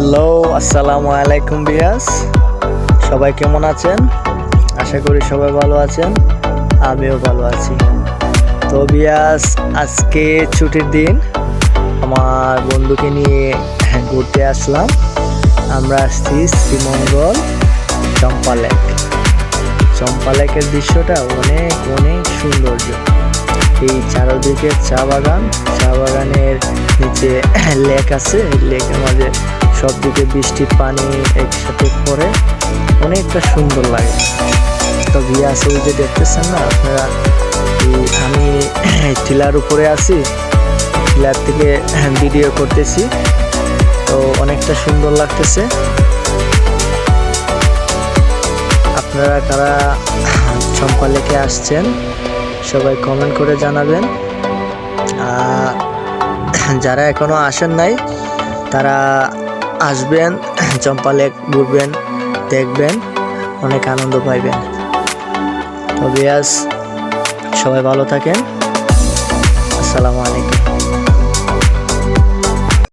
Hello, আসসালামু আলাইকুম বিয়াস। সবাই কেমন আছেন? আশা করি সবাই ভালো আছেন, আমিও ভালো আছি। তো বিয়াস, আজকে ছুটির দিন, আমার বন্ধুকে নিয়ে ঘুরতে আসলাম। আমরা আসছি শ্রীমঙ্গল চম্পা লেক। চম্পা লেকের দৃশ্যটা অনেক অনেক সৌন্দর্য। এই চারদিকে চা বাগান, চা বাগানের নিচে লেক আছে, লেকের মাঝে সব দিকে বৃষ্টির পানি একসাথে পড়ে অনেকটা সুন্দর লাগে। তো ভিয়া আছে যে দেখতেছেন না আপনারা আমি টিলার উপরে আছি টিলার থেকে ভিডিও করতেছি, তো অনেকটা সুন্দর লাগতেছে। আপনারা কারা চম্পা লেকে আসছেন, সবাই কমেন্ট করে জানাবেন। যারা এখনও আসেন নাই, তারা আসবেন, চম্পা লেক ঘুরবেন, দেখবেন, অনেক আনন্দ পাইবেন। তবে আজ সবাই ভালো থাকেন। আসসালামু আলাইকুম।